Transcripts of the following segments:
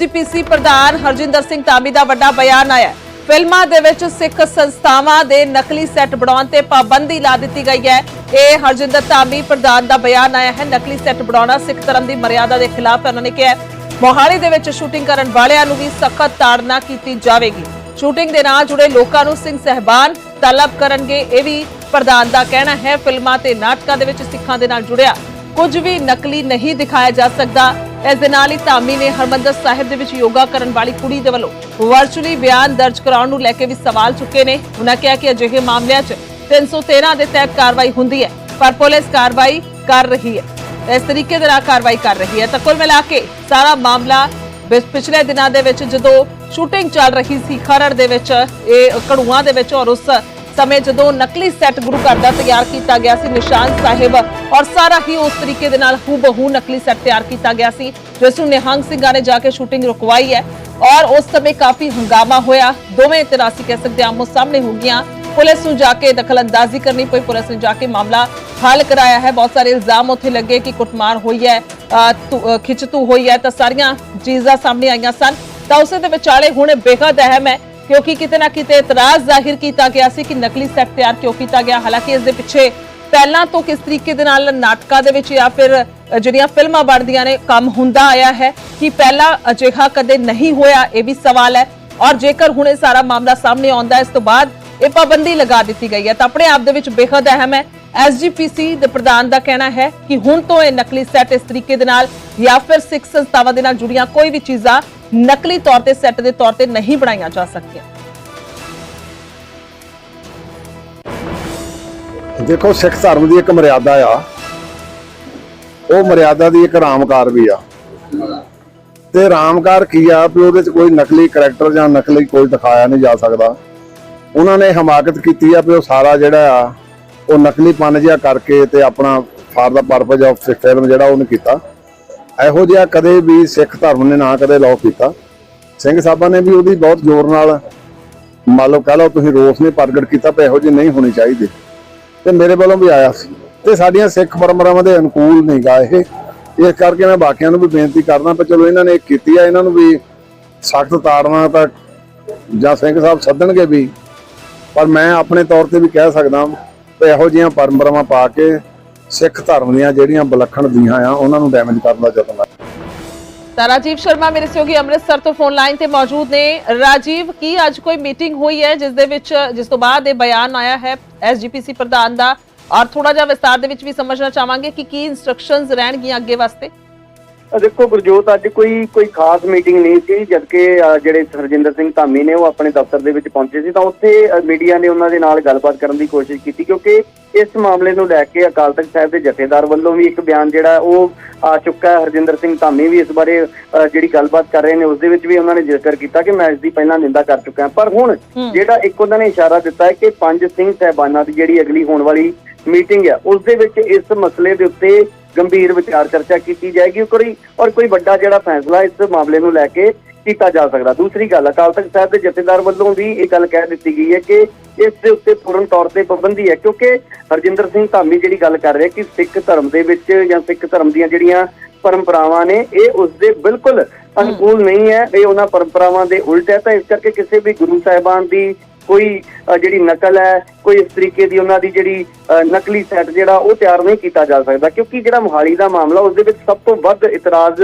GPC ਪ੍ਰਧਾਨ ਹਰਜਿੰਦਰ ਸਿੰਘ ਧਾਮੀ ਦਾ ਵੱਡਾ ਬਿਆਨ ਆਇਆ ਫਿਲਮਾਂ ਦੇ ਵਿੱਚ ਸਿੱਖ ਸੰਸਥਾਵਾਂ ਦੇ ਨਕਲੀ ਸੈੱਟ ਬਣਾਉਣ ਤੇ ਪਾਬੰਦੀ ਲਾ ਦਿੱਤੀ ਗਈ ਹੈ। ਇਹ ਹਰਜਿੰਦਰ ਧਾਮੀ ਪ੍ਰਧਾਨ ਦਾ ਬਿਆਨ ਆਇਆ ਹੈ। ਨਕਲੀ ਸੈੱਟ ਬਣਾਉਣਾ ਸਿੱਖ ਧਰਮ ਦੀ ਮਰਿਆਦਾ ਦੇ ਖਿਲਾਫ ਹੈ, ਉਹਨਾਂ ਨੇ ਕਿਹਾ ਮੋਹਾਲੀ ਦੇ ਵਿੱਚ ਸ਼ੂਟਿੰਗ ਕਰਨ ਵਾਲਿਆਂ ਨੂੰ ਵੀ ਸਖਤ ਤਾੜਨਾ ਕੀਤੀ ਜਾਵੇਗੀ। ਸ਼ੂਟਿੰਗ ਦੇ ਨਾਲ ਜੁੜੇ ਲੋਕਾਂ ਨੂੰ ਸਿੰਘ ਸਹਿਬਾਨ ਤਲਬ ਕਰਨਗੇ, ਇਹ ਵੀ ਪ੍ਰਧਾਨ ਦਾ ਕਹਿਣਾ ਹੈ। ਫਿਲਮਾਂ ਤੇ ਨਾਟਕਾਂ ਦੇ ਵਿੱਚ ਸਿੱਖਾਂ ਦੇ ਨਾਲ ਜੁੜਿਆ। ਕੁਝ ਵੀ ਨਕਲੀ ਨਹੀਂ ਦਿਖਾਇਆ ਜਾ ਸਕਦਾ। ਇਸ ਦੇ ਨਾਲ ਹੀ ਧਾਮੀ ਨੇ ਹਰਮੰਦਰ ਸਾਹਿਬ ਦੇ ਵਿੱਚ ਯੋਗਾ ਕਰਨ ਵਾਲੀ ਕੁੜੀ ਦੇ ਵੱਲੋਂ ਵਰਚੁਅਲੀ ਬਿਆਨ ਦਰਜ ਕਰਾਉਣ ਨੂੰ ਲੈ ਕੇ ਵੀ ਸਵਾਲ ਚੁੱਕੇ ਨੇ। ਉਹਨਾਂ ਕਿਹਾ ਕਿ ਅਜਿਹੇ ਮਾਮਲਿਆਂ 'ਚ 313 ਦੇ ਤਹਿਤ ਕਾਰਵਾਈ ਹੁੰਦੀ ਹੈ, ਪਰ ਪੁਲਿਸ ਕਾਰਵਾਈ ਕਰ ਰਹੀ ਹੈ। ਇਸ ਤਰੀਕੇ ਦੇ ਨਾਲ ਕਾਰਵਾਈ ਕਰ ਰਹੀ ਹੈ। ਤਾਂ ਕੁੱਲ ਮਿਲਾ ਕੇ ਸਾਰਾ ਮਾਮਲਾ ਪਿਛਲੇ ਦਿਨਾਂ ਦੇ ਵਿੱਚ ਜਦੋਂ ਸ਼ੂਟਿੰਗ ਚੱਲ ਰਹੀ ਸੀ ਖਰੜ ਦੇ ਵਿੱਚ, ਇਹ ਕੜੂਆਂ ਦੇ ਵਿੱਚ ਔਰ ਉਸ ਸਮੇਂ ਜਦੋਂ ਨਕਲੀ ਸੈੱਟ ਗੁਰੂ ਘਰ ਦਾ ਤਿਆਰ ਕੀਤਾ ਗਿਆ ਸੀ ਨਿਸ਼ਾਨ ਸਾਹਿਬ ਔਰ ਸਾਰਾ ਹੀ ਉਸ ਤਰੀਕੇ ਦੇ ਨਾਲ ਹੂਬਹੂ ਨਕਲੀ ਸੈੱਟ ਤਿਆਰ ਕੀਤਾ ਗਿਆ ਸੀ ਜਿਸ ਨੂੰ ਨਿਹੰਗ ਸਿੰਘਾਂ ਨੇ ਜਾ ਕੇ ਸ਼ੂਟਿੰਗ ਰੁਕਵਾਈ ਹੈ ਔਰ ਉਸ ਸਮੇਂ ਕਾਫੀ ਹੰਗਾਮਾ ਹੋਇਆ। ਦੋਵੇਂ ਤਰਾਸੀ ਕਹਿ ਸਕਦੇ ਹਾਂ ਆਮੋ ਸਾਹਮਣੇ ਹੋ ਗਈਆਂ। ਪੁਲਿਸ ਨੂੰ ਜਾ ਕੇ ਦਖਲਅੰਦਾਜ਼ੀ ਕਰਨੀ ਪਈ। ਪੁਲਿਸ ਨੇ ਜਾ ਕੇ ਮਾਮਲਾ ਹੱਲ ਕਰਾਇਆ ਹੈ। ਬਹੁਤ ਸਾਰੇ ਇਲਜ਼ਾਮ ਉੱਥੇ ਲੱਗੇ ਕਿ ਕੁੱਟਮਾਰ ਹੋਈ ਹੈ ਧੂ- ਅ, ਖਿੱਚਤੂ ਹੋਈ ਹੈ ਤਾਂ ਸਾਰੀਆਂ ਚੀਜ਼ਾਂ ਸਾਹਮਣੇ ਆਈਆਂ ਸਨ। ਤਾਂ ਉਸੇ ਦੇ ਵਿਚਾਲੇ ਹੁਣ ਬੇਹੱਦ ਅਹਿਮ ਹੈ ਕਿਉਂਕਿ ਕਿਤੇ ਨਾ ਕਿਤੇ ਇਤਰਾਜ਼ ਜ਼ਾਹਿਰ ਕੀਤਾ ਗਿਆ ਸੀ ਕਿ ਨਕਲੀ ਸੈੱਟ ਤਿਆਰ ਕਿਉਂ ਕੀਤਾ ਗਿਆ। ਹਾਲਾਂਕਿ ਇਸ ਦੇ ਪਿੱਛੇ ਪਹਿਲਾਂ ਤੋਂ ਕਿਸ ਤਰੀਕੇ ਦੇ ਨਾਲ ਨਾਟਕਾਂ ਦੇ ਵਿੱਚ ਜਾਂ ਫਿਰ ਜਿਹੜੀਆਂ ਫਿਲਮਾਂ ਬਣਦੀਆਂ ਨੇ, ਕੰਮ ਹੁੰਦਾ ਆਇਆ ਹੈ ਕਿ ਪਹਿਲਾਂ ਅਜਿਹਾ ਕਦੇ ਨਹੀਂ ਹੋਇਆ, ਇਹ ਵੀ ਸਵਾਲ ਹੈ। ਔਰ ਜੇਕਰ ਹੁਣ ਇਹ ਸਾਰਾ ਮਾਮਲਾ ਸਾਹਮਣੇ ਆਉਂਦਾ ਇਸ ਤੋਂ ਬਾਅਦ ਇਹ ਪਾਬੰਦੀ ਲਗਾ ਦਿੱਤੀ ਗਈ ਹੈ। ਤਾਂ ਆਪਣੇ ਆਪ ਦੇ ਵਿੱਚ ਬੇहद ਅਹਿਮ ਹੈ। ਐਸਜੀਪੀਸੀ ਦੇ ਪ੍ਰਧਾਨ ਦਾ ਕਹਿਣਾ ਹੈ ਕਿ ਹੁਣ ਤੋਂ ਇਹ ਨਕਲੀ ਸੈੱਟ ਇਸ ਤਰੀਕੇ ਦੇ ਨਾਲ ਜਾਂ ਫਿਰ ਸਿੱਖ ਸੰਸਥਾਵਾਂ ਦੇ ਨਾਲ ਜੁੜੀਆਂ ਕੋਈ ਵੀ ਚੀਜ਼ਾਂ ਨਕਲੀ ਤੌਰ ਤੇ ਸੈੱਟ ਦੇ ਤੌਰ ਤੇ ਨਹੀਂ ਬਣਾਈਆਂ ਜਾ ਸਕਦੀਆਂ। ਦੇਖੋ, ਸਿੱਖ ਧਰਮ ਦੀ ਇੱਕ ਮਰਿਆਦਾ ਆ। ਉਹ ਮਰਿਆਦਾ ਦੀ ਇੱਕ ਰਾਮਕਾਰ ਵੀ ਆ। ਤੇ ਰਾਮਕਾਰ ਕੀ ਆ ਵੀ ਉਹਦੇ ਚ ਕੋਈ ਨਕਲੀ ਕਰੈਕਟਰ ਜਾਂ ਨਕਲੀ ਕੋਈ ਦਿਖਾਇਆ ਨਹੀਂ ਜਾ ਸਕਦਾ। ਉਹਨਾਂ ਨੇ ਹਮਾਕਤ ਕੀਤੀ ਆ ਵੀ ਉਹ ਸਾਰਾ ਜਿਹੜਾ ਆ, ਉਹ ਨਕਲੀ ਪਨ ਜਿਹਾ ਕਰਕੇ ਤੇ ਆਪਣਾ for the purpose of film ਜਿਹੜਾ ਉਹਨੇ ਕੀਤਾ। ਇਹੋ ਜਿਹਾ ਕਦੇ ਵੀ ਸਿੱਖ ਧਰਮ ਨੇ ਨਾ ਕਦੇ ਲਾਅ ਕੀਤਾ। ਸਿੰਘ ਸਾਹਿਬਾਂ ਨੇ ਵੀ ਉਹਦੀ ਬਹੁਤ ਜ਼ੋਰ ਨਾਲ ਮੰਨ ਲਓ ਕਹ ਲਓ ਤੁਸੀਂ ਰੋਸ ਨੇ ਪ੍ਰਗਟ ਕੀਤਾ ਵੀ ਇਹੋ ਜਿਹੇ ਨਹੀਂ ਹੋਣੀ ਚਾਹੀਦੇ। ਤੇ ਮੇਰੇ ਵੱਲੋਂ ਵੀ ਆਇਆ ਸੀ। ਤੇ ਸਾਡੀਆਂ ਸਿੱਖ ਪਰੰਪਰਾਵਾਂ ਦੇ ਅਨੁਕੂਲ ਨਹੀਂ ਗਾ ਇਹ। ਇਸ ਕਰਕੇ ਮੈਂ ਬਾਕੀਆਂ ਨੂੰ ਵੀ ਬੇਨਤੀ ਕਰਦਾ ਪਰ ਚਲੋ ਇਹਨਾਂ ਨੇ ਇਹ ਕੀਤੀ ਆ, ਇਹਨਾਂ ਨੂੰ ਵੀ ਸਖਤ ਤਾੜਨਾ ਤਾਂ ਜਾਂ ਸਿੰਘ ਸਾਹਿਬ ਸੱਦਣਗੇ ਵੀ। ਪਰ ਮੈਂ ਆਪਣੇ ਤੌਰ ਤੇ ਵੀ ਕਹਿ ਸਕਦਾ ਕਿ ਇਹੋ ਜਿਹੀਆਂ ਪਰੰਪਰਾਵਾਂ ਪਾ ਕੇ ਸਿੱਖ ਧਰਮ ਦੀਆਂ ਜਿਹੜੀਆਂ ਵਿਲੱਖਣ ਦੀਆਂ ਆ, ਉਹਨਾਂ ਨੂੰ ਡੈਮੇਜ ਕਰਨ ਦਾ ਯਤਨ ਆ। ਰਾਜੀਵ ਸ਼ਰਮਾ ਮੇਰੇ ਸਹਿਯੋਗੀ ਅੰਮ੍ਰਿਤਸਰ ਤੋਂ ਫੋਨ ਲਾਈਨ ਤੇ ਮੌਜੂਦ ਨੇ। ਰਾਜੀਵ, ਕੀ ਅੱਜ ਕੋਈ ਮੀਟਿੰਗ ਹੋਈ ਹੈ ਜਿਸ ਦੇ ਵਿੱਚ, ਜਿਸ ਤੋਂ ਬਾਅਦ ਇਹ ਬਿਆਨ ਆਇਆ ਹੈ ਐਸਜੀਪੀਸੀ ਪ੍ਰਧਾਨ ਦਾ? ਔਰ ਥੋੜਾ ਜਿਹਾ ਵਿਸਤਾਰ ਦੇ ਵਿੱਚ ਵੀ ਸਮਝਣਾ ਚਾਹਾਂਗੇ ਕਿ ਕੀ ਇਨਸਟਰਕਸ਼ਨਸ ਰਹਿਣਗੀਆਂ ਅੱਗੇ ਵਾਸਤੇ? ਦੇਖੋ ਗੁਰਜੋਤ ਅੱਜ ਕੋਈ ਕੋਈ ਖਾਸ ਮੀਟਿੰਗ ਨਹੀਂ ਸੀ ਜਦਕਿ ਜਿਹੜੇ ਸਰਜਿੰਦਰ ਸਿੰਘ ਧਾਮੀ ਨੇ ਉਹ ਆਪਣੇ ਦਫ਼ਤਰ ਦੇ ਵਿੱਚ ਪਹੁੰਚੇ ਸੀ ਤਾਂ ਉੱਥੇ ਮੀਡੀਆ ਨੇ ਉਹਨਾਂ ਦੇ ਨਾਲ ਗੱਲਬਾਤ ਕਰਨ ਦੀ ਕੋਸ਼ਿਸ਼ ਕੀਤੀ ਕਿਉਂਕਿ ਇਸ ਮਾਮਲੇ ਨੂੰ ਲੈ ਕੇ ਅਕਾਲ ਤਖਤ ਸਾਹਿਬ ਦੇ ਜਥੇਦਾਰ ਵੱਲੋਂ ਵੀ ਇੱਕ ਬਿਆਨ ਜਿਹੜਾ ਉਹ ਆ ਚੁੱਕਾ ਹੈ ਹਰਜਿੰਦਰ ਸਿੰਘ ਧਾਮੀ ਵੀ ਇਸ ਬਾਰੇ ਜਿਹੜੀ ਗੱਲਬਾਤ ਕਰ ਰਹੇ ਨੇ ਉਸ ਦੇ ਵਿੱਚ ਵੀ ਉਹਨਾਂ ਨੇ ਜ਼ਿਕਰ ਕੀਤਾ ਕਿ ਮੈਂ ਇਸ ਦੀ ਪਹਿਲਾਂ ਨਿੰਦਾ ਕਰ ਚੁੱਕਾ ਹਾਂ ਪਰ ਹੁਣ। ਜਿਹੜਾ ਇੱਕ ਉਹਨਾਂ ਨੇ ਇਸ਼ਾਰਾ ਦਿੱਤਾ ਹੈ ਕਿ ਪੰਜ ਸਿੰਘ ਸਹਿਬਾਨਾਂ ਦੀ ਜਿਹੜੀ ਅਗਲੀ ਹੋਣ ਵਾਲੀ ਮੀਟਿੰਗ ਹੈ ਉਸ ਦੇ ਵਿੱਚ ਇਸ ਮਸਲੇ ਦੇ ਉੱਤੇ ਗੰਭੀਰ ਵਿਚਾਰ ਚਰਚਾ ਕੀਤੀ ਜਾਏਗੀ ਕੋਈ ਔਰ ਕੋਈ ਵੱਡਾ ਜਿਹੜਾ ਫੈਸਲਾ ਇਸ ਮਾਮਲੇ ਨੂੰ ਲੈ ਕੇ ਕੀਤਾ ਜਾ ਸਕਦਾ। ਦੂਸਰੀ ਗੱਲ, ਅਕਾਲ ਤਖਤ ਸਾਹਿਬ ਦੇ ਜਥੇਦਾਰ ਵੱਲੋਂ ਵੀ ਇਹ ਗੱਲ ਕਹਿ ਦਿੱਤੀ ਗਈ ਹੈ ਕਿ ਇਸ ਦੇ ਉੱਤੇ ਪੂਰਨ ਤੌਰ ਤੇ ਪਾਬੰਦੀ ਹੈ ਕਿਉਂਕਿ ਹਰਜਿੰਦਰ ਸਿੰਘ ਧਾਮੀ ਜਿਹੜੀ ਗੱਲ ਕਰ ਰਿਹਾ ਕਿ ਸਿੱਖ ਧਰਮ ਦੇ ਵਿੱਚ ਜਾਂ ਸਿੱਖ ਧਰਮ ਦੀਆਂ ਜਿਹੜੀਆਂ ਪਰੰਪਰਾਵਾਂ ਨੇ, ਇਹ ਉਸ ਦੇ ਬਿਲਕੁਲ ਅਨੁਕੂਲ ਨਹੀਂ ਹੈ। ਇਹ ਉਹਨਾਂ ਪਰੰਪਰਾਵਾਂ ਦੇ ਉਲਟ ਹੈ ਤਾਂ ਇਸ ਕਰਕੇ ਕਿਸੇ ਵੀ ਗੁਰੂ ਸਾਹਿਬਾਨ ਦੀ ਕੋਈ ਜਿਹੜੀ ਨਕਲ ਹੈ ਕੋਈ ਇਸ ਤਰੀਕੇ ਦੀ ਉਹਨਾਂ ਦੀ ਜਿਹੜੀ ਨਕਲੀ ਸੈੱਟ ਜਿਹੜਾ ਉਹ ਤਿਆਰ ਨਹੀਂ ਕੀਤਾ ਜਾ ਸਕਦਾ। ਕਿਉਂਕਿ ਜਿਹੜਾ ਮੋਹਾਲੀ ਦਾ ਮਾਮਲਾ ਉਸ ਦੇ ਵਿੱਚ ਸਭ ਤੋਂ ਵੱਧ ਇਤਰਾਜ਼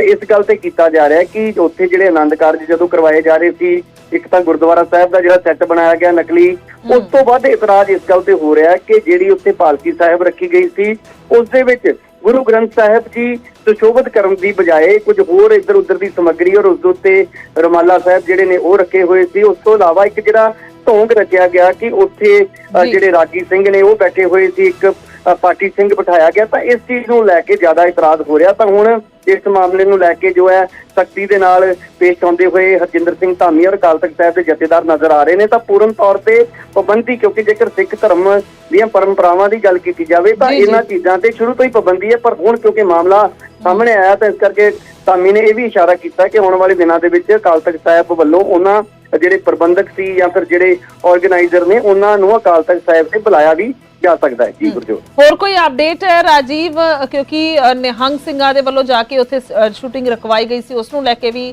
ਇਸ ਗੱਲ ਤੇ ਕੀਤਾ ਜਾ ਰਿਹਾ ਹੈ ਕਿ ਉੱਥੇ ਜਿਹੜੇ ਆਨੰਦ ਕਾਰਜ ਜਦੋਂ ਕਰਵਾਏ ਜਾ ਰਹੇ ਸੀ ਇੱਕ ਤਾਂ ਗੁਰਦੁਆਰਾ ਸਾਹਿਬ ਦਾ ਜਿਹੜਾ ਸੈੱਟ ਬਣਾਇਆ ਗਿਆ ਨਕਲੀ ਉਸ ਤੋਂ ਵੱਧ ਇਤਰਾਜ਼ ਇਸ ਗੱਲ ਤੇ ਹੋ ਰਿਹਾ ਹੈ ਕਿ ਜਿਹੜੀ ਉੱਥੇ ਪਾਲਕੀ ਸਾਹਿਬ ਰੱਖੀ ਗਈ ਸੀ ਉਸ ਦੇ ਵਿੱਚ ਗੁਰੂ ਗ੍ਰੰਥ ਸਾਹਿਬ ਜੀ ਸੁਸ਼ੋਭਿਤ ਕਰਨ ਦੀ ਬਜਾਏ ਕੁਝ ਹੋਰ ਇੱਧਰ ਉੱਧਰ ਦੀ ਸਮੱਗਰੀ ਔਰ ਉਸ ਦੇ ਉੱਤੇ ਰਮਾਲਾ ਸਾਹਿਬ ਜਿਹੜੇ ਨੇ ਉਹ ਰੱਖੇ ਹੋਏ ਸੀ। ਉਸ ਤੋਂ ਇਲਾਵਾ ਇੱਕ ਜਿਹੜਾ ਢੋਂਗ ਰਚਿਆ ਗਿਆ ਕਿ ਉੱਥੇ। ਜਿਹੜੇ ਰਾਗੀ ਸਿੰਘ ਨੇ ਉਹ ਬੈਠੇ ਹੋਏ ਸੀ ਇੱਕ ਪਾਟੀ ਸਿੰਘ ਬਿਠਾਇਆ ਗਿਆ ਤਾਂ ਇਸ ਚੀਜ਼ ਨੂੰ ਲੈ ਕੇ ਜ਼ਿਆਦਾ ਇਤਰਾਜ਼ ਹੋ ਰਿਹਾ ਤਾਂ ਹੁਣ ਇਸ ਮਾਮਲੇ ਨੂੰ ਲੈ ਕੇ ਜੋ ਹੈ ਸਖਤੀ ਦੇ ਨਾਲ ਪੇਸ਼ ਆਉਂਦੇ ਹੋਏ ਹਰਜਿੰਦਰ ਸਿੰਘ ਧਾਮੀ ਔਰ ਅਕਾਲ ਤਖਤ ਸਾਹਿਬ ਦੇ ਜਥੇਦਾਰ ਨਜ਼ਰ ਆ ਰਹੇ ਨੇ ਤਾਂ ਪੂਰਨ ਤੌਰ ਤੇ ਪਾਬੰਦੀ ਕਿਉਂਕਿ ਜੇਕਰ ਸਿੱਖ ਧਰਮ ਦੀਆਂ ਪਰੰਪਰਾਵਾਂ ਦੀ ਗੱਲ ਕੀਤੀ ਜਾਵੇ ਤਾਂ। ਇਹਨਾਂ ਚੀਜ਼ਾਂ ਤੇ ਸ਼ੁਰੂ ਤੋਂ ਹੀ ਪਾਬੰਦੀ ਹੈ ਪਰ ਹੁਣ ਕਿਉਂਕਿ ਮਾਮਲਾ ਸਾਹਮਣੇ ਆਇਆ ਤਾਂ ਇਸ ਕਰਕੇ ਧਾਮੀ ਨੇ ਇਹ ਵੀ ਇਸ਼ਾਰਾ ਕੀਤਾ ਕਿ ਆਉਣ ਵਾਲੇ ਦਿਨਾਂ ਦੇ ਵਿੱਚ ਅਕਾਲ ਤਖਤ ਸਾਹਿਬ ਵੱਲੋਂ ਉਹਨਾਂ ਜਿਹੜੇ ਪ੍ਰਬੰਧਕ ਸੀ ਜਾਂ ਫਿਰ ਜਿਹੜੇ ਆਰਗੇਨਾਈਜ਼ਰ ਨੇ ਉਹਨਾਂ ਨੂੰ ਅਕਾਲ ਤਖਤ ਸਾਹਿਬ ਤੇ ਬੁਲਾਇਆ ਵੀ ਜਾ ਸਕਦਾ ਹੈ। ਜੀ ਗੁਰਜੋਤ ਹੋਰ ਕੋਈ ਅਪਡੇਟ ਹੈ ਰਾਜੀਵ ਕਿਉਂਕਿ ਨਿਹੰਗ ਸਿੰਘਾਂ ਦੇ ਵੱਲੋਂ ਜਾ ਕੇ ਉੱਥੇ ਸ਼ੂਟਿੰਗ ਰਖਵਾਈ ਗਈ ਸੀ ਉਸ ਨੂੰ ਲੈ ਕੇ ਵੀ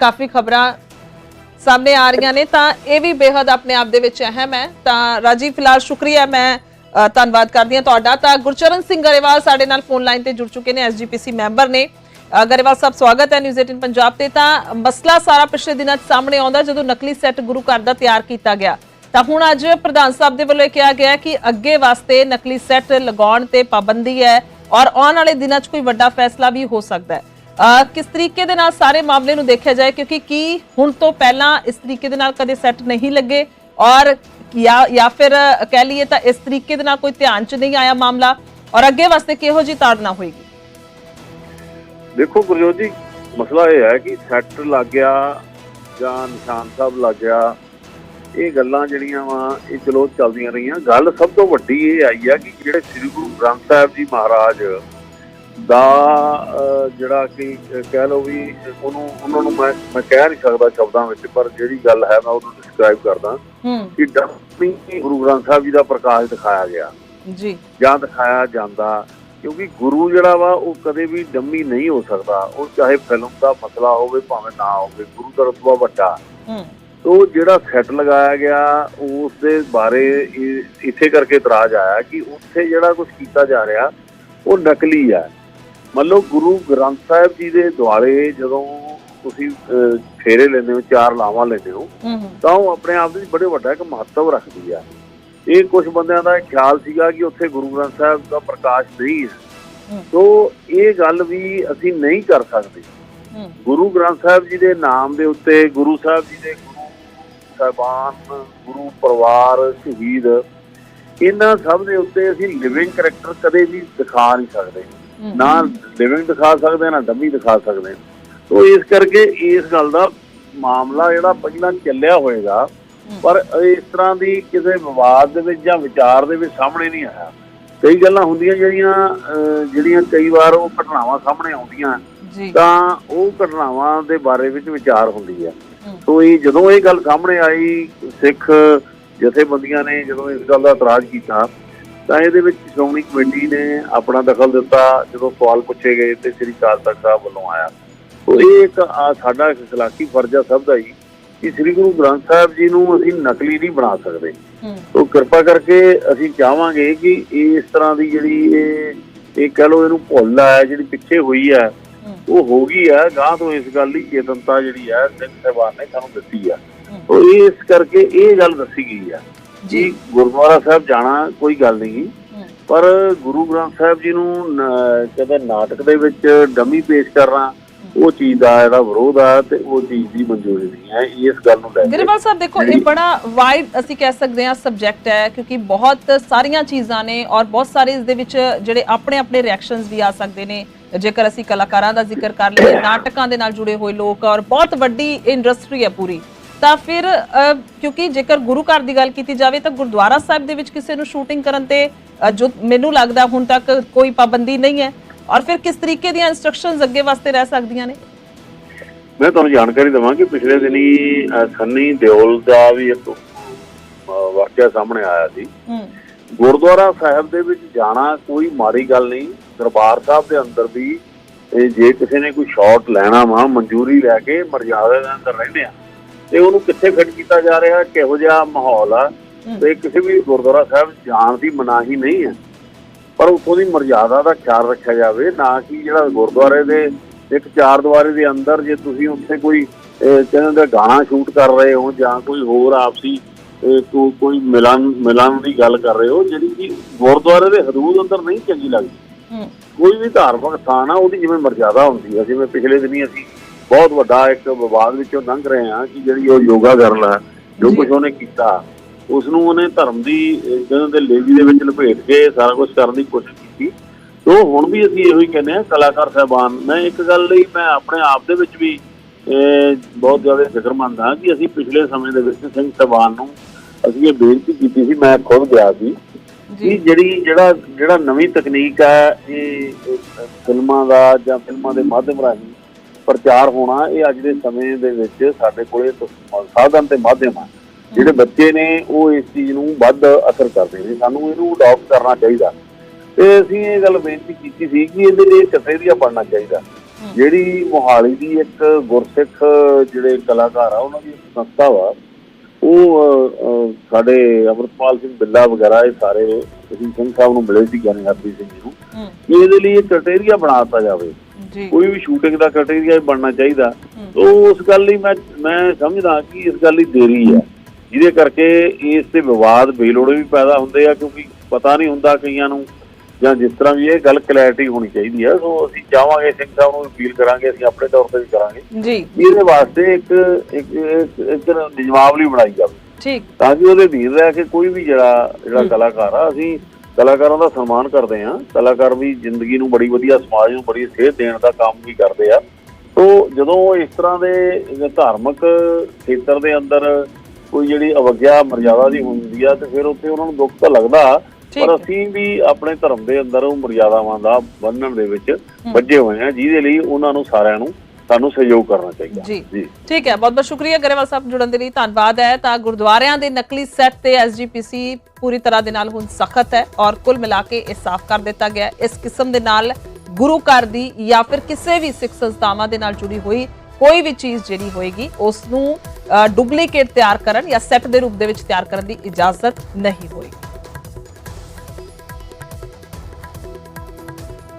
ਕਾਫੀ ਖਬਰਾਂ ਸਾਹਮਣੇ ਆ ਰਹੀਆਂ ਨੇ। ਤਾਂ ਇਹ ਵੀ ਬੇहद ਆਪਣੇ ਆਪ ਦੇ ਵਿੱਚ ਅਹਿਮ ਹੈ। ਤਾਂ ਰਾਜੀਵ ਫਿਲਹਾਲ ਸ਼ੁਕਰੀਆ ਮੈਂ ਧੰਨਵਾਦ ਕਰਦੀ ਹਾਂ ਤੁਹਾਡਾ। ਤਾਂ ਗੁਰਚਰਨ ਸਿੰਘ ਗਰੇਵਾਲ ਸਾਡੇ ਨਾਲ ਫੋਨ ਲਾਈਨ ਤੇ ਜੁੜ ਚੁੱਕੇ ਨੇ ਐਸਜੀਪੀਸੀ ਮੈਂਬਰ ਨੇ। ਗਰੇਵਾਲ ਸਾਹਿਬ ਸਵਾਗਤ ਹੈ ਨਿਊਜ਼ 18 ਪੰਜਾਬ ਤੇ, ਤਾਂ ਮਸਲਾ ਸਾਰਾ ਪਿਛਲੇ ਦਿਨਾਂ 'ਚ ਸਾਹਮਣੇ ਆਉਂਦਾ ਜਦੋਂ ਨਕਲੀ ਸੈੱਟ ਗੁਰੂ ਘਰ ਦਾ ਤਿਆਰ ਕੀਤਾ ਗਿਆ। ਤਾਂ ਹੁਣ ਅੱਜ ਪ੍ਰਧਾਨ ਸਾਹਿਬ ਦੇ ਵੱਲੋਂ ਇਹ ਕਿਹਾ ਗਿਆ ਕਿ ਅੱਗੇ ਵਾਸਤੇ ਨਕਲੀ ਸੈੱਟ ਲਗਾਉਣ ਤੇ ਪਾਬੰਦੀ ਹੈ ਔਰ ਆਉਣ ਵਾਲੇ ਦਿਨਾਂ 'ਚ ਕੋਈ ਵੱਡਾ ਫੈਸਲਾ ਵੀ ਹੋ ਸਕਦਾ ਹੈ। ਕਿਸ ਤਰੀਕੇ ਦੇ ਨਾਲ ਸਾਰੇ ਮਾਮਲੇ ਨੂੰ ਦੇਖਿਆ ਜਾਏ, ਕਿਉਂਕਿ ਕੀ ਹੁਣ ਤੋਂ ਪਹਿਲਾਂ ਇਸ ਤਰੀਕੇ ਦੇ ਨਾਲ ਕਦੇ ਸੈੱਟ ਨਹੀਂ ਲੱਗੇ ਔਰ ਜਾਂ ਜਾਂ ਫਿਰ ਕਹਿ ਲਈਏ ਤਾਂ ਇਸ ਤਰੀਕੇ ਦੇ ਨਾਲ ਕੋਈ ਧਿਆਨ 'ਚ ਨਹੀਂ ਆਇਆ ਮਾਮਲਾ ਔਰ ਅੱਗੇ ਵਾਸਤੇ ਕਿਹੋ ਜੀ ਤਾੜਨਾ ਹੋਏਗੀ? ਦੇਖੋ ਗੁਰਜੋਤ ਜੀ ਮਸਲਾ ਇਹ ਹੈ ਕਿ ਸੈੱਟ ਲੱਗ ਗਿਆ ਜਾਂ ਨਿਸ਼ਾਨ ਸਾਹਿਬ ਲੱਗ ਗਿਆ ਇਹ ਗੱਲਾਂ ਜਿਹੜੀਆਂ ਵਾ ਇਹ ਚਲੋ ਚੱਲਦੀਆਂ ਰਹੀਆਂ। ਗੱਲ ਸਭ ਤੋਂ ਵੱਡੀ ਇਹ ਆਈ ਆ ਕਿ ਜਿਹੜੇ ਸ੍ਰੀ ਗੁਰੂ ਗ੍ਰੰਥ ਸਾਹਿਬ ਜੀ ਮਹਾਰਾਜ ਦਾ ਜਿਹੜਾ ਕਿ ਕਹਿ ਲਓ ਵੀ ਉਹਨੂੰ ਉਹਨਾਂ ਨੂੰ ਮੈਂ ਮੈਂ ਕਹਿ ਨਹੀਂ ਸਕਦਾ ਸ਼ਬਦਾਂ ਵਿੱਚ ਪਰ ਜਿਹੜੀ ਗੱਲ ਹੈ ਮੈਂ ਉਹਨੂੰ ਡਿਸਕ੍ਰਾਈਬ ਕਰਦਾ ਕਿ ਡੰਮੀ ਗੁਰੂ ਗ੍ਰੰਥ ਸਾਹਿਬ ਜੀ ਦਾ ਪ੍ਰਕਾਸ਼ ਦਿਖਾਇਆ ਗਿਆ। ਜੀ। ਜਾਂ ਦਿਖਾਇਆ ਜਾਂਦਾ ਕਿਉਂਕਿ ਗੁਰੂ ਜਿਹੜਾ ਵਾ ਉਹ ਕਦੇ ਵੀ ਡੰਮੀ ਨਹੀਂ ਹੋ ਸਕਦਾ। ਉਹ ਚਾਹੇ ਫਿਲਮ ਦਾ ਮਸਲਾ ਹੋਵੇ ਭਾਵੇਂ ਨਾ ਹੋਵੇ ਗੁਰੂ ਦਾ ਰਤਬਾ ਵੱਡਾ। ਹੂੰ। ਤੋ ਜਿਹੜਾ ਸੈੱਟ ਲਗਾਇਆ ਗਿਆ ਉਸ ਦੇ ਬਾਰੇ ਇਸੇ ਕਰਕੇ ਇਤਰਾਜ਼ ਆਇਆ ਕਿ ਉੱਥੇ ਜਿਹੜਾ ਕੁਝ ਕੀਤਾ ਜਾ ਰਿਹਾ ਉਹ ਨਕਲੀ ਹੈ ਮੰਨ ਲਓ ਗੁਰੂ ਗ੍ਰੰਥ ਸਾਹਿਬ ਜੀ ਦੇ ਦੁਆਲੇ ਜਦੋਂ ਤੁਸੀਂ ਫੇਰੇ ਲੈਂਦੇ ਹੋ ਚਾਰ ਲਾਵਾਂ ਲੈਂਦੇ ਹੂੰ, ਤਾਂ ਉਹ ਆਪਣੇ ਆਪ ਦੇ ਵਿੱਚ ਬੜੇ ਵੱਡਾ ਇੱਕ ਮਹੱਤਵ ਰੱਖਦੀ ਆ। ਇਹ ਕੁਝ ਬੰਦਿਆਂ ਦਾ ਖਿਆਲ ਸੀਗਾ ਕਿ ਉੱਥੇ ਗੁਰੂ ਗ੍ਰੰਥ ਸਾਹਿਬ ਦਾ ਪ੍ਰਕਾਸ਼ ਨਹੀਂ ਹੈ। ਸੋ ਇਹ ਗੱਲ ਵੀ ਅਸੀਂ ਨਹੀਂ ਕਰ ਸਕਦੇ। ਗੁਰੂ ਗ੍ਰੰਥ ਸਾਹਿਬ ਜੀ ਦੇ ਨਾਮ ਦੇ ਉੱਤੇ ਗੁਰੂ ਸਾਹਿਬ ਜੀ ਦੇ ਗੁਰੂ ਸਾਹਿਬਾਨ ਗੁਰੂ ਪਰਿਵਾਰ ਸ਼ਹੀਦ ਇਹਨਾਂ ਸਭ ਦੇ ਉੱਤੇ ਅਸੀਂ ਲਿਵਿੰਗ ਕਰੈਕਟਰ ਕਦੇ ਵੀ ਦਿਖਾ ਨਹੀਂ ਸਕਦੇ। ਨਾ ਲਿਵਿੰਗ ਦਿਖਾ ਸਕਦੇ ਨਾ ਡੰਮੀ ਦਿਖਾ ਸਕਦੇ। ਸੋ ਇਸ ਕਰਕੇ ਇਸ ਗੱਲ ਦਾ ਮਾਮਲਾ ਜਿਹੜਾ ਪਹਿਲਾਂ ਚੱਲਿਆ ਹੋਏਗਾ ਪਰ ਇਸ ਤਰ੍ਹਾਂ ਦੀ ਕਿਸੇ ਵਿਵਾਦ ਦੇ ਵਿੱਚ ਜਾਂ ਵਿਚਾਰ ਦੇ ਵਿੱਚ ਸਾਹਮਣੇ ਨਹੀਂ ਆਇਆ। ਕਈ ਗੱਲਾਂ ਹੁੰਦੀਆਂ ਜਿਹੜੀਆਂ ਜਿਹੜੀਆਂ ਕਈ ਵਾਰ ਉਹ ਘਟਨਾਵਾਂ ਸਾਹਮਣੇ ਆਉਂਦੀਆਂ ਤਾਂ ਉਹ ਘਟਨਾਵਾਂ ਦੇ ਬਾਰੇ ਵਿੱਚ ਵਿਚਾਰ ਹੁੰਦੀ ਹੈ। ਹੂੰ। ਸੋ ਇਹ ਜਦੋਂ ਇਹ ਗੱਲ ਸਾਹਮਣੇ ਆਈ ਸਿੱਖ ਜਥੇਬੰਦੀਆਂ ਨੇ ਜਦੋਂ ਇਸ ਗੱਲ ਦਾ ਇਤਰਾਜ਼ ਕੀਤਾ ਤਾਂ ਇਹਦੇ ਵਿੱਚ ਸ਼੍ਰੋਮਣੀ ਕਮੇਟੀ ਨੇ ਆਪਣਾ ਦਖਲ ਦਿੱਤਾ ਜਦੋਂ ਸਵਾਲ ਪੁੱਛੇ ਗਏ ਤੇ ਸ੍ਰੀ ਅਕਾਲ ਤਖਤ ਸਾਹਿਬ ਵੱਲੋਂ ਆਇਆ। ਸੋ ਇਹ ਇੱਕ ਸਾਡਾ ਇੱਕ ਇਖਲਾਕੀ ਫਰਜ਼ ਆ ਸਭ ਦਾ ਹੀ। ਕਿ ਸ੍ਰੀ ਗੁਰੂ ਗ੍ਰੰਥ ਸਾਹਿਬ ਜੀ ਨੂੰ ਅਸੀਂ ਨਕਲੀ ਨਹੀਂ ਬਣਾ ਸਕਦੇ ਸੋ ਕਿਰਪਾ ਕਰਕੇ ਅਸੀਂ ਚਾਹਾਂਗੇ ਕਿ ਇਸ ਤਰ੍ਹਾਂ ਦੀ ਜਿਹੜੀ ਇਹ ਇਹ ਕਹ ਲਓ ਇਹਨੂੰ ਭੁੱਲ ਹੈ ਜਿਹੜੀ ਪਿੱਛੇ ਹੋਈ ਹੂੰ। ਉਹ ਹੋ ਗਈ ਹੈ ਗਾਂ ਤੋਂ ਇਸ ਗੱਲ ਦੀ ਚੇਤਨਤਾ ਜਿਹੜੀ ਹੈ ਸਿੰਘ ਸਾਹਿਬਾਨ ਨੇ ਸਾਨੂੰ ਦਿੱਤੀ ਹੈ ਹੂੰ। ਸੋ ਇਸ ਕਰਕੇ ਇਹ ਗੱਲ ਦੱਸੀ ਗਈ ਹੈ ਜੀ ਗੁਰਦੁਆਰਾ ਸਾਹਿਬ ਜਾਣਾ ਕੋਈ ਗੱਲ ਨਹੀਂ ਪਰ ਗੁਰੂ ਗ੍ਰੰਥ ਸਾਹਿਬ ਜੀ ਨੂੰ ਕਹਿੰਦੇ ਨਾਟਕ ਦੇ ਵਿੱਚ ਡਮੀ ਪੇਸ਼ ਕਰਨਾ ਉਹ ਚੀਜ਼ ਦਾ ਇਹਦਾ ਵਿਰੋਧ ਆ ਤੇ ਉਹ ਚੀਜ਼ ਦੀ ਮਨਜ਼ੂਰੀ ਨਹੀਂ ਹੈ ਇਸ ਗੱਲ ਨੂੰ ਲੈ ਕੇ। ਗਰੇਵਾਲ ਸਾਹਿਬ ਦੇਖੋ ਇਹ ਬੜਾ ਵਾਈਡ ਅਸੀਂ ਕਹਿ ਸਕਦੇ ਹਾਂ ਸਬਜੈਕਟ ਹੈ ਕਿਉਂਕਿ ਬਹੁਤ ਸਾਰੀਆਂ ਚੀਜ਼ਾਂ ਨੇ ਔਰ ਬਹੁਤ ਸਾਰੇ ਇਸ ਦੇ ਵਿੱਚ ਜਿਹੜੇ ਆਪਣੇ ਆਪਣੇ ਰਿਐਕਸ਼ਨਸ ਵੀ ਆ ਸਕਦੇ ਨੇ। ਜੇਕਰ ਅਸੀਂ ਕਲਾਕਾਰਾਂ ਦਾ ਜ਼ਿਕਰ ਕਰ ਲਈਏ ਨਾਟਕਾਂ ਦੇ ਨਾਲ ਜੁੜੇ ਹੋਏ ਲੋਕ ਔਰ ਬਹੁਤ ਵੱਡੀ ਇੰਡਸਟਰੀ ਹੈ ਪੂਰੀ। ਤਾਂ ਫਿਰ ਕਿਉਂਕਿ ਜੇਕਰ ਗੁਰੂ ਘਰ ਦੀ ਗੱਲ ਕੀਤੀ ਜਾਵੇ ਤਾਂ ਗੁਰਦੁਆਰਾ ਸਾਹਿਬ ਦੇ ਵਿੱਚ ਕਿਸੇ ਨੂੰ ਸ਼ੂਟਿੰਗ ਕਰਨ ਤੇ ਜੋ ਮੈਨੂੰ ਲੱਗਦਾ ਹੁਣ ਤੱਕ ਕੋਈ ਪਾਬੰਦੀ ਨਹੀਂ ਹੈ। ਔਰ ਫਿਰ ਕਿਸ ਤਰੀਕੇ ਦੀਆਂ ਇਨਸਟਰਕਸ਼ਨਸ ਅੱਗੇ ਵਾਸਤੇ ਰਹਿ ਸਕਦੀਆਂ ਨੇ? ਮੈਂ ਤੁਹਾਨੂੰ ਜਾਣਕਾਰੀ ਦਵਾਂ ਕਿ ਪਿਛਲੇ ਦਿਨੀ ਸੰਨੀ ਦਿਓਲ ਦਾ ਵੀ ਇੱਕ ਵਾਕਿਆ ਸਾਹਮਣੇ ਆਇਆ ਸੀ। ਗੁਰਦੁਆਰਾ ਸਾਹਿਬ ਦੇ ਵਿੱਚ ਜਾਣਾ ਕੋਈ ਮਾੜੀ ਗੱਲ ਨਹੀਂ ਦਰਬਾਰ ਸਾਹਿਬ ਦੇ ਅੰਦਰ ਵੀ ਜੇ ਕਿਸੇ ਨੇ ਕੋਈ ਸ਼ਾਟ ਲੈਣਾ ਵਾ ਮਨਜ਼ੂਰੀ ਲੈ ਕੇ ਮਰਜ਼ਾਦਾ ਦੇ ਅੰਦਰ ਰਹਿੰਦੇ ਆ। ਤੇ ਉਹਨੂੰ ਕਿੱਥੇ ਫਿੱਟ ਕੀਤਾ ਜਾ ਰਿਹਾ ਕਿਹੋ ਜਿਹਾ ਮਾਹੌਲ ਆ। ਤੇ ਕਿਸੇ ਵੀ ਗੁਰਦੁਆਰਾ ਸਾਹਿਬ ਜਾਣ ਦੀ ਮਨਾਹੀ ਨਹੀਂ ਹੈ। ਪਰ ਉੱਥੋਂ ਦੀ ਮਰਜ਼ਾਦਾ ਦਾ ਖਿਆਲ ਰੱਖਿਆ ਜਾਵੇ ਨਾ ਕਿ ਜਿਹੜਾ ਗੁਰਦੁਆਰੇ ਦੇ ਇੱਕ ਚਾਰ ਦੀਵਾਰੀ ਦੇ ਅੰਦਰ ਜੇ ਤੁਸੀਂ ਉੱਥੇ ਕੋਈ ਕਹਿੰਦੇ ਨੇ ਗਾਣਾ ਸ਼ੂਟ ਕਰ ਰਹੇ ਹੋ ਜਾਂ ਕੋਈ ਹੋਰ ਆਪਸੀ ਕੋਈ ਮਿਲਨ ਮਿਲਨ ਦੀ ਗੱਲ ਕਰ ਰਹੇ ਹੋ ਜਿਹੜੀ ਕਿ ਗੁਰਦੁਆਰੇ ਦੇ ਹਦੂਦ ਅੰਦਰ ਨਹੀਂ ਚੰਗੀ ਲੱਗਦੀ। ਕੋਈ ਵੀ ਧਾਰਮਿਕ ਸਥਾਨ ਆ ਉਹਦੀ ਜਿਵੇਂ ਮਰਜ਼ਾਦਾ ਹੁੰਦੀ ਹੈ ਜਿਵੇਂ ਪਿਛਲੇ ਦਿਨੀ ਅਸੀਂ ਬਹੁਤ ਵੱਡਾ ਇੱਕ ਵਿਵਾਦ ਵਿੱਚੋਂ ਲੰਘ ਰਹੇ ਹਾਂ ਕਿ ਜਿਹੜੀ ਉਹ ਯੋਗਾ ਜੋ ਜੀ। ਕੁਝ ਉਹਨੇ ਕੀਤਾ ਉਸ ਨੂੰ ਉਹਨੇ ਧਰਮ ਦੀ ਕਹਿੰਦੇ ਦੇ ਲੇਵੀ ਦੇ ਵਿੱਚ ਲਪੇਟ ਕੇ ਸਾਰਾ ਕੁਝ ਕਰਨ ਦੀ ਕੋਸ਼ਿਸ਼ ਕੀਤੀ। ਤੋ ਹੁਣ ਵੀ ਅਸੀਂ ਇਹੋ ਹੀ ਕਹਿੰਦੇ ਹਾਂ ਕਲਾਕਾਰ ਸਾਹਿਬਾਨ। ਮੈਂ ਇੱਕ ਗੱਲ ਲਈ ਮੈਂ ਆਪਣੇ ਆਪ ਦੇ ਵਿੱਚ ਵੀ ਬਹੁਤ ਜ਼ਿਆਦਾ ਫਿਕਰਮੰਦ ਹਾਂ ਕਿ ਅਸੀਂ ਪਿਛਲੇ ਸਮੇਂ ਦੇ ਵਿੱਚ ਸਿੰਘ ਸਾਹਿਬਾਨ ਨੂੰ ਅਸੀਂ ਇਹ ਬੇਨਤੀ ਕੀਤੀ ਸੀ ਮੈਂ ਖੁਦ ਗਿਆ ਸੀ ਜੀ। ਕਿ ਜਿਹੜੀ ਜਿਹੜਾ ਜਿਹੜਾ ਨਵੀਂ ਤਕਨੀਕ ਹੈ ਇਹ ਫਿਲਮਾਂ ਦਾ ਜਾਂ ਫਿਲਮਾਂ ਦੇ ਮਾਧਿਅਮ ਰਾਹੀਂ ਪ੍ਰਚਾਰ ਹੋਣਾ ਇਹ ਅੱਜ ਦੇ ਸਮੇਂ ਦੇ ਵਿੱਚ ਸਾਡੇ ਕੋਲੇ ਸਾਧਨ ਤੇ ਮਾਧਿਅਮ ਆ। ਜਿਹੜੇ ਬੱਚੇ ਨੇ ਉਹ ਇਸ ਚੀਜ਼ ਨੂੰ ਵੱਧ ਅਸਰ ਕਰਦੇ ਨੇ। ਸਾਨੂੰ ਇਹਨੂੰ ਅਡਾਪਟ ਕਰਨਾ ਚਾਹੀਦਾ। ਤੇ ਅਸੀਂ ਇਹ ਗੱਲ ਬੇਨਤੀ ਕੀਤੀ ਸੀ ਕਿ ਇਹਦੇ ਲਈ ਕਸੇਰੀਆ ਬਣਨਾ ਚਾਹੀਦਾ। ਜਿਹੜੀ ਮੋਹਾਲੀ ਦੀ ਇੱਕ ਗੁਰਸਿੱਖ ਜਿਹੜੇ ਕਲਾਕਾਰ ਆ ਉਹਨਾਂ ਦੀ ਸੰਸਥਾ ਵਾ ਉਹ ਸਾਡੇ ਅਮਰਪਾਲ ਸਿੰਘ ਬਿੱਲਾ ਵਗੈਰਾ ਇਹ ਸਾਰੇ ਅਸੀਂ ਸਿੰਘ ਸਾਹਿਬ ਨੂੰ ਮਿਲੇ ਸੀ ਗਿਆਨੀ ਹਰਪ੍ਰੀਤ ਸਿੰਘ ਜੀ ਨੂੰ। ਕਿ ਇਹਦੇ ਲਈ ਕ੍ਰਾਈਟੇਰੀਆ ਬਣਾ ਦਿੱਤਾ ਜਾਵੇ। ਕੋਈ ਵੀ ਸ਼ੂਟਿੰਗ ਦਾ ਕ੍ਰਾਈਟੇਰੀਆ ਬਣਨਾ ਚਾਹੀਦਾ। ਤੋ ਉਸ ਗੱਲ ਲਈ ਮੈਂ ਮੈਂ ਸਮਝਦਾ ਕਿ ਇਸ ਗੱਲ ਲਈ ਦੇਰੀ ਹੈ ਜਿਹਦੇ ਕਰਕੇ ਇਸ ਤੇ ਵਿਵਾਦ ਬੇਲੋੜੇ ਵੀ ਪੈਦਾ ਹੁੰਦੇ ਆ ਕਿਉਂਕਿ ਪਤਾ ਨਹੀਂ ਹੁੰਦਾ ਕਈਆਂ ਨੂੰ ਜਾਂ ਜਿਸ ਤਰ੍ਹਾਂ ਵੀ ਇਹ ਗੱਲ ਕਲੈਰਿਟੀ ਹੋਣੀ ਚਾਹੀਦੀ ਹੈ ਸੋ ਅਸੀਂ ਚਾਹਾਂਗੇ ਸਿੰਘ ਸਾਹਿਬ ਨੂੰ ਅਪੀਲ ਕਰਾਂਗੇ ਅਸੀਂ ਆਪਣੇ ਤੌਰ ਤੇ ਵੀ ਕਰਾਂਗੇ। ਜੀ। ਇਹਦੇ ਵਾਸਤੇ ਇੱਕ ਇੱਕ ਇੱਕ ਨਿਯਮਾਵਲੀ ਬਣਾਈ ਜਾਵੇ। ਠੀਕ। ਤਾਂ ਕਿ ਉਹਦੇ ਅਧੀਨ ਰਹਿ ਕੇ ਕੋਈ ਵੀ ਜਿਹੜਾ ਜਿਹੜਾ ਕਲਾਕਾਰ ਆ ਅਸੀਂ ਕਲਾਕਾਰਾਂ ਦਾ ਸਨਮਾਨ ਕਰਦੇ ਆ ਕਲਾਕਾਰ ਵੀ ਜ਼ਿੰਦਗੀ ਨੂੰ ਬੜੀ ਵਧੀਆ ਸਮਾਜ ਨੂੰ ਬੜੀ ਸੇਧ ਦੇਣ ਦਾ ਕੰਮ ਵੀ ਕਰਦੇ ਆ। ਤੋ ਜਦੋਂ ਇਸ ਤਰ੍ਹਾਂ ਦੇ ਧਾਰਮਿਕ ਖੇਤਰ ਦੇ ਅੰਦਰ ਕੋਈ ਜਿਹੜੀ ਅਵਗਿਆ ਮਰਜ਼ਾਦਾ ਦੀ ਹੁੰਦੀ ਆ ਤੇ ਫਿਰ ਉੱਥੇ ਉਹਨਾਂ ਨੂੰ ਦੁੱਖ ਤਾਂ ਲੱਗਦਾ ਪਰ ਅਸੀਂ ਵੀ ਆਪਣੇ ਧਰਮ ਦੇ ਅੰਦਰ ਉਹ ਮਰਜ਼ਾਦਾਵਾਂ ਦਾ ਬੰਨਣ ਦੇ ਵਿੱਚ ਵੱਜੇ ਹੋਏ ਆ ਜਿਹਦੇ ਲਈ ਉਹਨਾਂ ਨੂੰ ਸਾਰਿਆਂ ਨੂੰ ਸਾਨੂੰ ਸਹਿਯੋਗ ਕਰਨਾ ਚਾਹੀਦਾ। ਜੀ। ਠੀਕ ਹੈ ਬਹੁਤ ਬਹੁਤ ਸ਼ੁਕਰੀਆ ਗਰੇਵਾਲ ਸਾਹਿਬ ਜੁੜਨ ਦੇ ਲਈ ਧੰਨਵਾਦ ਹੈ। ਤਾਂ ਗੁਰਦੁਆਰਿਆਂ ਦੇ ਨਕਲੀ ਸੈੱਟ ਤੇ ਐਸਜੀਪੀਸੀ ਪੂਰੀ ਤਰ੍ਹਾਂ ਦੇ ਨਾਲ ਹੁਣ ਸਖਤ ਹੈ ਔਰ ਕੁੱਲ ਮਿਲਾ ਕੇ ਇਹ ਸਾਫ਼ ਕਰ ਦਿੱਤਾ ਗਿਆ। ਇਸ ਕਿਸਮ ਦੇ ਨਾਲ ਗੁਰੂ ਘਰ ਦੀ ਜਾਂ ਫਿਰ ਕਿਸੇ ਵੀ ਸਿੱਖ ਸੰਸਥਾਵਾਂ ਦੇ ਨਾਲ ਜੁੜੀ ਹੋਈ ਕੋਈ ਵੀ ਚੀਜ਼ ਜਿਹੜੀ ਹੋਏਗੀ ਉਸ ਨੂੰ ਡੁਪਲੀਕੇਟ ਤਿਆਰ ਕਰਨ ਜਾਂ ਸੈੱਟ ਦੇ ਰੂਪ ਦੇ ਵਿੱਚ ਤਿਆਰ ਕਰਨ ਦੀ ਇਜਾਜ਼ਤ ਨਹੀਂ ਹੋਏਗੀ।